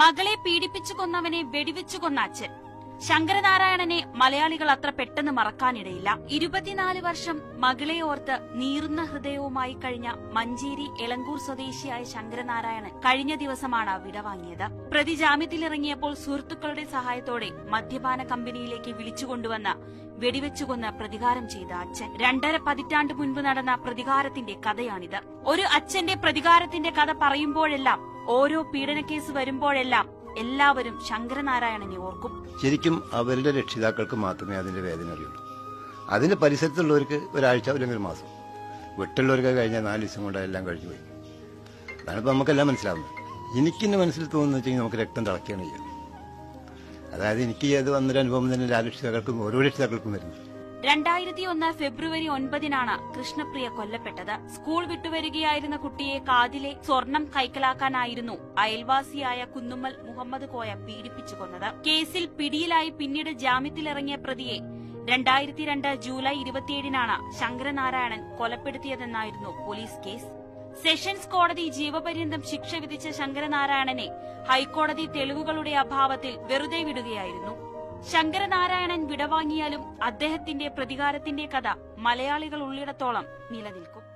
മകളെ പീഡിപ്പിച്ചു കൊന്നവനെ വെടിവെച്ചു കൊന്ന അച്ഛൻ. ശങ്കരനാരായണനെ മലയാളികൾ അത്ര പെട്ടെന്ന് മറക്കാനിടയില്ല. ഇരുപത്തിനാല് വർഷം മകളെ ഓർത്ത് നീറുന്ന ഹൃദയവുമായി കഴിഞ്ഞ മഞ്ചേരി എളങ്കൂർ സ്വദേശിയായ ശങ്കരനാരായണൻ കഴിഞ്ഞ ദിവസമാണ് വിടവാങ്ങിയത് പ്രതി ജാമ്യത്തിലിറങ്ങിയപ്പോൾ സുഹൃത്തുക്കളുടെ സഹായത്തോടെ മദ്യപാന കമ്പനിയിലേക്ക് വിളിച്ചുകൊണ്ടുവന്ന വെടിവെച്ചുകൊന്ന് പ്രതികാരം ചെയ്ത അച്ഛൻ. രണ്ടര പതിറ്റാണ്ട് മുൻപ് നടന്ന പ്രതികാരത്തിന്റെ കഥയാണിത്. ഒരു അച്ഛന്റെ പ്രതികാരത്തിന്റെ കഥ പറയുമ്പോഴെല്ലാം ഓരോ പീഡനക്കേസ് വരുമ്പോഴെല്ലാം എല്ലാവരും ശങ്കരനാരായണനെ ഓർക്കും. ശരിക്കും അവരുടെ രക്ഷിതാക്കൾക്ക് മാത്രമേ അതിന്റെ വേദന അറിയുള്ളൂ. അതിന്റെ പരിസരത്തുള്ളവർക്ക് ഒരാഴ്ച അല്ലെങ്കിൽ ഒരു മാസം. വിട്ടുള്ളവർക്ക് കഴിഞ്ഞാൽ നാല് ദിവസം കൊണ്ട് എല്ലാം കഴിഞ്ഞു പോയി. അതാണ് ഇപ്പൊ നമുക്കെല്ലാം മനസ്സിലാവുന്നത്. എനിക്ക് എന്റെ മനസ്സിൽ തോന്നുന്നു വെച്ചാൽ നമുക്ക് രക്തം തിളക്കുകയാണ് ചെയ്യുന്നത്. അതായത് എനിക്ക് അത് വന്നൊരു അനുഭവം തന്നെ എല്ലാ രക്ഷിതാക്കൾക്കും ഓരോ രക്ഷിതാക്കൾക്കും വരുന്നത് രണ്ടായിരത്തി ഒന്ന് ഫെബ്രുവരി ഒൻപതിനാണ് കൃഷ്ണപ്രിയ കൊല്ലപ്പെട്ടത്. സ്കൂൾ വിട്ടുവരികയായിരുന്ന കുട്ടിയെ കാതിലെ സ്വർണം കൈക്കലാക്കാനായിരുന്നു അയൽവാസിയായ കുന്നുമ്മൽ മുഹമ്മദ് കോയ പീഡിപ്പിച്ചു കൊന്നത്. കേസിൽ പിടിയിലായി പിന്നീട് ജാമ്യത്തിലിറങ്ങിയ പ്രതിയെ രണ്ടായിരത്തി രണ്ട് ജൂലൈ ഇരുപത്തിയേഴിനാണ് ശങ്കരനാരായണൻ കൊലപ്പെടുത്തിയതെന്നായിരുന്നു പോലീസ് കേസ്. സെഷൻസ് കോടതി ജീവപര്യന്തം ശിക്ഷ വിധിച്ച ശങ്കരനാരായണനെ ഹൈക്കോടതി തെളിവുകളുടെ അഭാവത്തിൽ വെറുതെ വിടുകയായിരുന്നു. ശങ്കരനാരായണൻ വിടവാങ്ങിയാലും അദ്ദേഹത്തിന്റെ പ്രതികാരത്തിന്റെ കഥ മലയാളികൾ ഉള്ളിടത്തോളം നിലനിൽക്കും